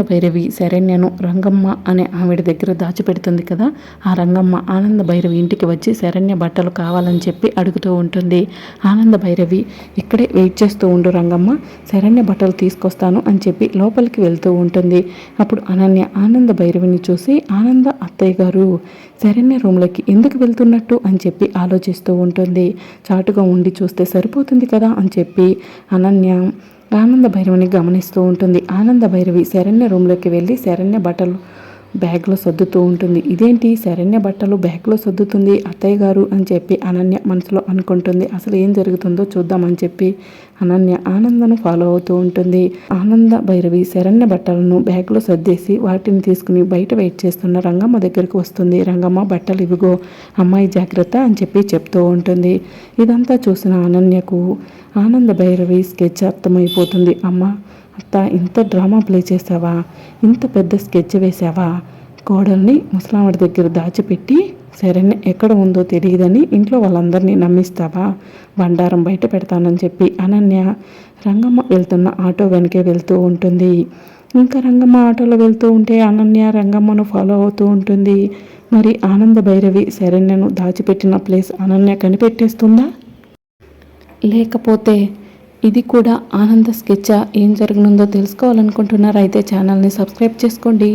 ఆనంద భైరవి శరణ్యను రంగమ్మ అనే ఆవిడ దగ్గర దాచిపెడుతుంది కదా ఆ రంగమ్మ ఆనంద భైరవి ఇంటికి వచ్చి శరణ్య బట్టలు కావాలని చెప్పి అడుగుతూ ఉంటుంది. ఆనంద భైరవి ఇక్కడే వెయిట్ చేస్తూ ఉండు రంగమ్మ శరణ్య బట్టలు తీసుకొస్తాను అని చెప్పి లోపలికి వెళ్తూ ఉంటుంది. అప్పుడు అనన్య ఆనంద భైరవిని చూసి ఆనంద అత్తయ్య గారు శరణ్య రూమ్లోకి ఎందుకు వెళ్తున్నట్టు? అని చెప్పి ఆలోచిస్తూ ఉంటుంది. చాటుగా ఉండి చూస్తే సరిపోతుంది కదా అని చెప్పి అనన్య ఆనంద భైరవిని గమనిస్తూ ఉంటుంది. ఆనంద భైరవి శరణ్య రూమ్లోకి వెళ్ళి శరణ్య బట్టలు బ్యాగ్లో సర్దుతూ ఉంటుంది. ఇదేంటి? శరణ్య బట్టలు బ్యాగ్లో సర్దుతుంది అత్తయ్య గారు అని చెప్పి అనన్య మనసులో అనుకుంటుంది. అసలు ఏం జరుగుతుందో చూద్దామని చెప్పి అనన్య ఆనందను ఫాలో అవుతూ ఉంటుంది. ఆనంద భైరవి శరణ్య బట్టలను బ్యాగ్లో సర్దేసి వాటిని తీసుకుని బయట వెయిట్ చేస్తున్న రంగమ్మ దగ్గరికి వస్తుంది. రంగమ్మ బట్టలు ఇవిగో అమ్మాయి జాగ్రత్త అని చెప్పి చెప్తూ ఉంటుంది. ఇదంతా చూసిన అనన్యకు ఆనంద భైరవి స్కెచ్ అర్థమైపోతుంది. అమ్మ అత్త ఇంత డ్రామా ప్లే చేసావా? ఇంత పెద్ద స్కెచ్ వేసావా? కోడల్ని ముసలావిడ దగ్గర దాచిపెట్టి శరణ్య ఎక్కడ ఉందో తెలియదని ఇంట్లో వాళ్ళందరినీ నమ్మిస్తావా? బండారం బయట పెడతానని చెప్పి అనన్య రంగమ్మ వెళ్తున్న ఆటో వెనకే వెళ్తూ ఉంటుంది. ఇంకా రంగమ్మ ఆటోలో వెళ్తూ ఉంటే అనన్య రంగమ్మను ఫాలో అవుతూ ఉంటుంది. మరి ఆనంద భైరవి శరణ్యను దాచిపెట్టిన ప్లేస్ అనన్య కనిపెట్టేస్తుందా? లేకపోతే ఇది కూడా ఆనంద స్కెచ్చా ఏం జరగనుందో తెలుసుకోవాలనుకుంటున్నారా అయితే ఛానల్ని సబ్స్క్రైబ్ చేసుకోండి.